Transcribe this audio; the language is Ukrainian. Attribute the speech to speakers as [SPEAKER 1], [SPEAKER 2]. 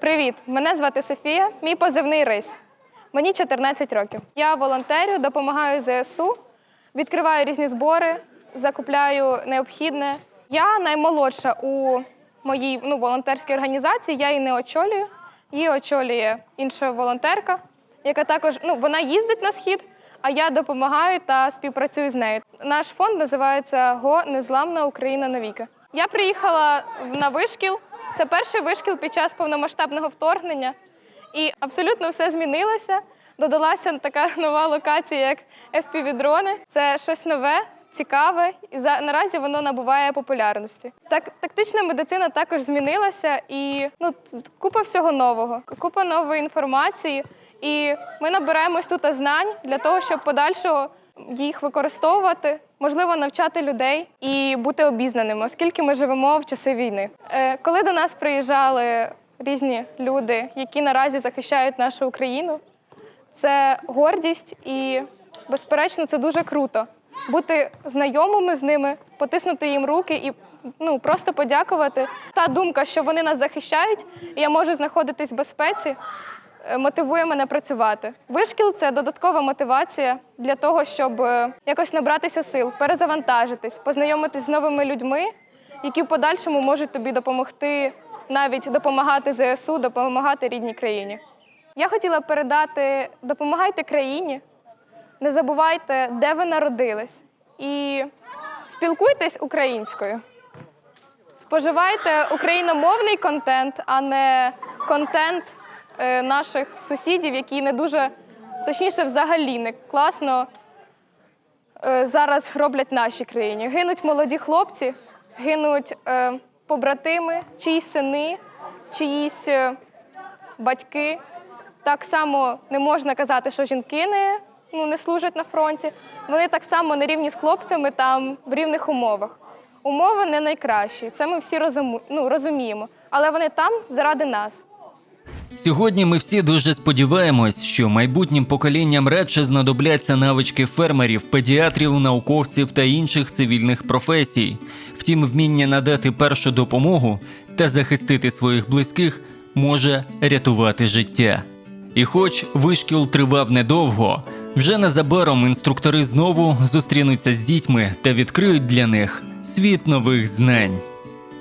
[SPEAKER 1] Привіт! Мене звати Софія, мій позивний рись. Мені 14 років. Я волонтерю, допомагаю ЗСУ, відкриваю різні збори, закупляю необхідне. Я наймолодша у моїй ну, волонтерській організації, я її не очолюю. Її очолює інша волонтерка, яка також ну, вона їздить на схід, а я допомагаю та співпрацюю з нею. Наш фонд називається ГО Незламна Україна навіки. Я приїхала на вишкіл. Це перший вишкіл під час повномасштабного вторгнення. І абсолютно все змінилося. Додалася така нова локація, як FPV-дрони. Це щось нове, цікаве, і за наразі воно набуває популярності. Так, тактична медицина також змінилася, і ну купа всього нового, купа нової інформації. І ми набираємось тут знань для того, щоб подальшого їх використовувати, можливо, навчати людей і бути обізнаними, оскільки ми живемо в часи війни. Е, Коли до нас приїжджали різні люди, які наразі захищають нашу Україну, це гордість і, безперечно, це дуже круто. Бути знайомими з ними, потиснути їм руки і ну, просто подякувати. Та думка, що вони нас захищають, і я можу знаходитись в безпеці, мотивує мене працювати. Вишкіл це додаткова мотивація для того, щоб е, якось набратися сил, перезавантажитись, познайомитись з новими людьми, які в подальшому можуть тобі допомогти, навіть допомагати ЗСУ, допомагати рідній країні. Я хотіла передати: допомагайте країні, не забувайте, де ви народились, і спілкуйтесь українською. Споживайте україномовний контент, а не контент е, наших сусідів, які не дуже, точніше, взагалі не класно е, зараз роблять в нашій країні. Гинуть молоді хлопці, гинуть е, побратими, чиїсь сини, чиїсь е, батьки. Так само не можна казати, що жінки не, ну, не служать на фронті. Вони так само на рівні з хлопцями там в рівних умовах. Умови не найкращі, це ми всі розуму, ну, розуміємо. Але вони там заради нас.
[SPEAKER 2] Сьогодні ми всі дуже сподіваємось, що майбутнім поколінням радше знадобляться навички фермерів, педіатрів, науковців та інших цивільних професій. Втім, вміння надати першу допомогу та захистити своїх близьких може рятувати життя. І хоч вишкіл тривав недовго, вже незабаром інструктори знову зустрінуться з дітьми та відкриють для них світ нових знань.